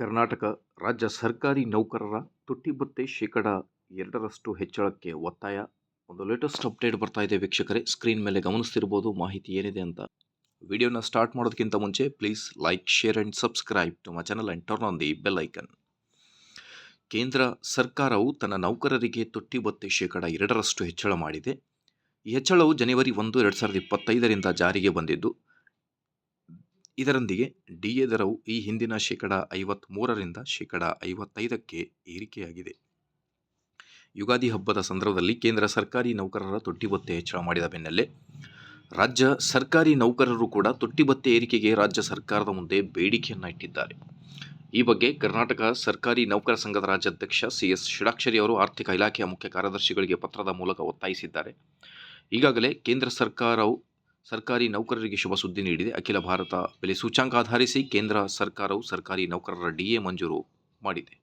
ಕರ್ನಾಟಕ ರಾಜ್ಯ ಸರ್ಕಾರಿ ನೌಕರರ ತುಟ್ಟಿ ಶೇಕಡ ಎರಡರಷ್ಟು ಹೆಚ್ಚಳಕ್ಕೆ ಒತ್ತಾಯ. ಒಂದು ಲೇಟೆಸ್ಟ್ ಅಪ್ಡೇಟ್ ಬರ್ತಾ ಇದೆ ವೀಕ್ಷಕರೇ. ಸ್ಕ್ರೀನ್ ಮೇಲೆ ಗಮನಿಸ್ತಿರ್ಬೋದು, ಮಾಹಿತಿ ಏನಿದೆ ಅಂತ. ವಿಡಿಯೋನ ಸ್ಟಾರ್ಟ್ ಮಾಡೋದಕ್ಕಿಂತ ಮುಂಚೆ please like share and subscribe to my channel and turn on the bell icon ಕೇಂದ್ರ ಸರ್ಕಾರವು ತನ್ನ ನೌಕರರಿಗೆ ತುಟ್ಟಿ ಶೇಕಡಾ ಶೇಕಡ ಎರಡರಷ್ಟು ಹೆಚ್ಚಳ ಮಾಡಿದೆ. ಈ ಹೆಚ್ಚಳವು ಜನವರಿ ಒಂದು, ಎರಡು ಸಾವಿರದ ಇಪ್ಪತ್ತೈದರಿಂದ ಜಾರಿಗೆ ಬಂದಿದ್ದು ಇದರೊಂದಿಗೆ ಡಿ ಎ ದರವು ಈ ಹಿಂದಿನ ಶೇಕಡ ಐವತ್ತ್ಮೂರರಿಂದ ಶೇಕಡ ಐವತ್ತೈದಕ್ಕೆ ಏರಿಕೆಯಾಗಿದೆ. ಯುಗಾದಿ ಹಬ್ಬದ ಸಂದರ್ಭದಲ್ಲಿ ಕೇಂದ್ರ ಸರ್ಕಾರಿ ನೌಕರರ ಭತ್ಯೆ ಹೆಚ್ಚಳ ಮಾಡಿದ ಬೆನ್ನಲ್ಲೇ ರಾಜ್ಯ ಸರ್ಕಾರಿ ನೌಕರರು ಕೂಡ ತೊಟ್ಟಿಬತ್ತೆ ಏರಿಕೆಗೆ ರಾಜ್ಯ ಸರ್ಕಾರದ ಮುಂದೆ ಬೇಡಿಕೆಯನ್ನು ಇಟ್ಟಿದ್ದಾರೆ. ಈ ಬಗ್ಗೆ ಕರ್ನಾಟಕ ಸರ್ಕಾರಿ ನೌಕರ ಸಂಘದ ರಾಜ್ಯಾಧ್ಯಕ್ಷ ಸಿ ಎಸ್ ಷಡಾಕ್ಷರಿ ಅವರು ಆರ್ಥಿಕ ಇಲಾಖೆಯ ಮುಖ್ಯ ಕಾರ್ಯದರ್ಶಿಗಳಿಗೆ ಪತ್ರದ ಮೂಲಕ ಒತ್ತಾಯಿಸಿದ್ದಾರೆ. ಈಗಾಗಲೇ ಕೇಂದ್ರ ಸರ್ಕಾರವು ಸರ್ಕಾರಿ ನೌಕರರಿಗೆ ಶುಭ ಸುದ್ದಿ ನೀಡಿದೆ. ಅಖಿಲ ಭಾರತ ಬೆಲೆ ಸೂಚ್ಯಾಂಕ ಆಧರಿಸಿ ಕೇಂದ್ರ ಸರ್ಕಾರವು ಸರ್ಕಾರಿ ನೌಕರರ ಡಿಎ ಮಂಜೂರು ಮಾಡಿದೆ.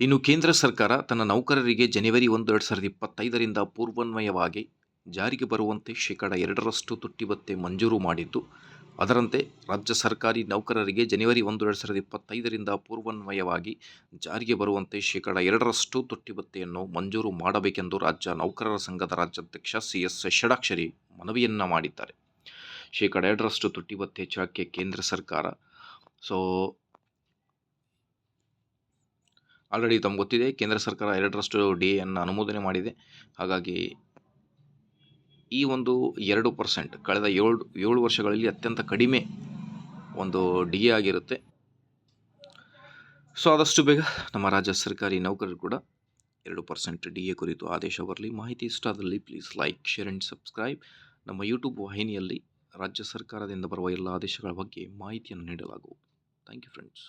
ಇನ್ನು ಕೇಂದ್ರ ಸರ್ಕಾರ ತನ್ನ ನೌಕರರಿಗೆ ಜನವರಿ ಒಂದು, ಎರಡು ಸಾವಿರದ ಇಪ್ಪತ್ತೈದರಿಂದ ಪೂರ್ವನ್ವಯವಾಗಿ ಜಾರಿಗೆ ಬರುವಂತೆ ಶೇಕಡ ಎರಡರಷ್ಟು ತುಟ್ಟಿ ಭತ್ತೆ ಮಂಜೂರು ಮಾಡಿದ್ದು, ಅದರಂತೆ ರಾಜ್ಯ ಸರ್ಕಾರಿ ನೌಕರರಿಗೆ ಜನವರಿ ಒಂದು, ಎರಡು ಸಾವಿರದ ಇಪ್ಪತ್ತೈದರಿಂದ ಪೂರ್ವನ್ವಯವಾಗಿ ಜಾರಿಗೆ ಬರುವಂತೆ ಶೇಕಡ ಎರಡರಷ್ಟು ತುಟ್ಟಿ ಭತ್ತೆಯನ್ನು ಮಂಜೂರು ಮಾಡಬೇಕೆಂದು ರಾಜ್ಯ ನೌಕರರ ಸಂಘದ ರಾಜ್ಯಾಧ್ಯಕ್ಷ ಸಿ ಎಸ್ ಷಡಾಕ್ಷರಿ ಮನವಿಯನ್ನು ಮಾಡಿದ್ದಾರೆ. ಶೇಕಡ ಎರಡರಷ್ಟು ತುಟ್ಟಿ ಭತ್ತೆ ಹೆಚ್ಚಳಕ್ಕೆ ಕೇಂದ್ರ ಸರ್ಕಾರ. ಸೊ ಆಲ್ರೆಡಿ ತಮ್ಗೆ ಗೊತ್ತಿದೆ, ಕೇಂದ್ರ ಸರ್ಕಾರ ಎರಡರಷ್ಟು ಡಿ ಎನ್ನು ಅನುಮೋದನೆ ಮಾಡಿದೆ. ಹಾಗಾಗಿ ಈ ಒಂದು ಎರಡು ಪರ್ಸೆಂಟ್ ಕಳೆದ ಏಳು ಏಳು ವರ್ಷಗಳಲ್ಲಿ ಅತ್ಯಂತ ಕಡಿಮೆ ಒಂದು ಡಿ ಎ ಆಗಿರುತ್ತೆ. ಸೊ ಆದಷ್ಟು ಬೇಗ ನಮ್ಮ ರಾಜ್ಯ ಸರ್ಕಾರಿ ನೌಕರರು ಕೂಡ ಎರಡು ಪರ್ಸೆಂಟ್ ಡಿ ಎ ಕುರಿತು ಆದೇಶ ಬರಲಿ. ಮಾಹಿತಿ ಇಷ್ಟ ಆದಲ್ಲಿ please like share and subscribe ನಮ್ಮ ಯೂಟ್ಯೂಬ್ ವಾಹಿನಿಯಲ್ಲಿ ರಾಜ್ಯ ಸರ್ಕಾರದಿಂದ ಬರುವ ಎಲ್ಲ ಆದೇಶಗಳ ಬಗ್ಗೆ ಮಾಹಿತಿಯನ್ನು ನೀಡಲಾಗುವುದು. Thank you friends